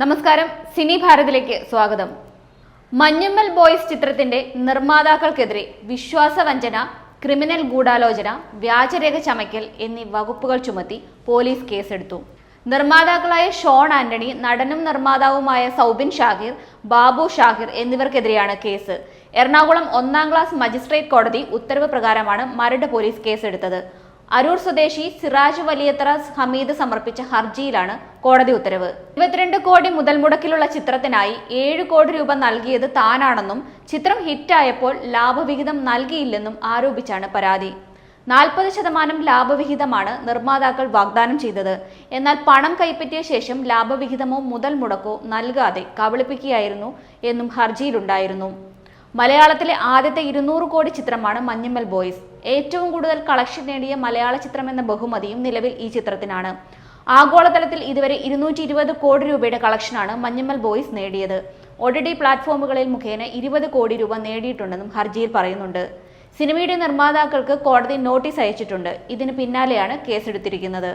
നമസ്കാരം സിനി ഭാരതിലേക്ക് സ്വാഗതം. മഞ്ഞമ്മൽ ബോയ്സ് ചിത്രത്തിന്റെ നിർമ്മാതാക്കൾക്കെതിരെ വിശ്വാസവഞ്ചന ക്രിമിനൽ ഗൂഢാലോചന വ്യാജരേഖ ചമയ്ക്കൽ എന്നീ വകുപ്പുകൾ ചുമത്തി പോലീസ് കേസെടുത്തു. നിർമ്മാതാക്കളായ ഷോൺ ആന്റണി നടനും നിർമ്മാതാവുമായ സൗബിൻ ഷാഹിർ ബാബു ഷാഹിർ എന്നിവർക്കെതിരെയാണ് കേസ്. എറണാകുളം ഒന്നാം ക്ലാസ് മജിസ്ട്രേറ്റ് കോടതി ഉത്തരവ് പ്രകാരമാണ് മരട് പോലീസ് കേസെടുത്തത്. അരൂർ സ്വദേശി സിറാജ് വലിയത്ര ഹമീദ് സമർപ്പിച്ച ഹർജിയിലാണ് കോടതി ഉത്തരവ്. ഇരുപത്തിരണ്ട് കോടി മുതൽ മുടക്കിലുള്ള ചിത്രത്തിനായി ഏഴ് കോടി രൂപ നൽകിയത് താനാണെന്നും ചിത്രം ഹിറ്റായപ്പോൾ ലാഭവിഹിതം നൽകിയില്ലെന്നും ആരോപിച്ചാണ് പരാതി. നാൽപ്പത് ശതമാനം ലാഭവിഹിതമാണ് നിർമ്മാതാക്കൾ വാഗ്ദാനം ചെയ്തത്. എന്നാൽ പണം കൈപ്പറ്റിയ ശേഷം ലാഭവിഹിതമോ മുതൽ മുടക്കോ നൽകാതെ കബളിപ്പിക്കുകയായിരുന്നു എന്നും ഹർജിയിലുണ്ടായിരുന്നു. മലയാളത്തിലെ ആദ്യത്തെ ഇരുന്നൂറ് കോടി ചിത്രമാണ് മഞ്ഞമ്മൽ ബോയ്സ്. ഏറ്റവും കൂടുതൽ കളക്ഷൻ നേടിയ മലയാള ചിത്രം എന്ന ബഹുമതിയും നിലവിൽ ഈ ചിത്രത്തിനാണ്. ആഗോളതലത്തിൽ ഇതുവരെ ഇരുന്നൂറ്റി ഇരുപത് കോടി രൂപയുടെ കളക്ഷനാണ് മഞ്ഞമ്മൽ ബോയ്സ് നേടിയത്. ഒ ടി ടി പ്ലാറ്റ്ഫോമുകളിൽ മുഖേന ഇരുപത് കോടി രൂപ നേടിയിട്ടുണ്ടെന്നും ഹർജിയിൽ പറയുന്നുണ്ട്. സിനിമയുടെ നിർമ്മാതാക്കൾക്ക് കോടതി നോട്ടീസ് അയച്ചിട്ടുണ്ട്. ഇതിന് പിന്നാലെയാണ് കേസെടുത്തിരിക്കുന്നത്.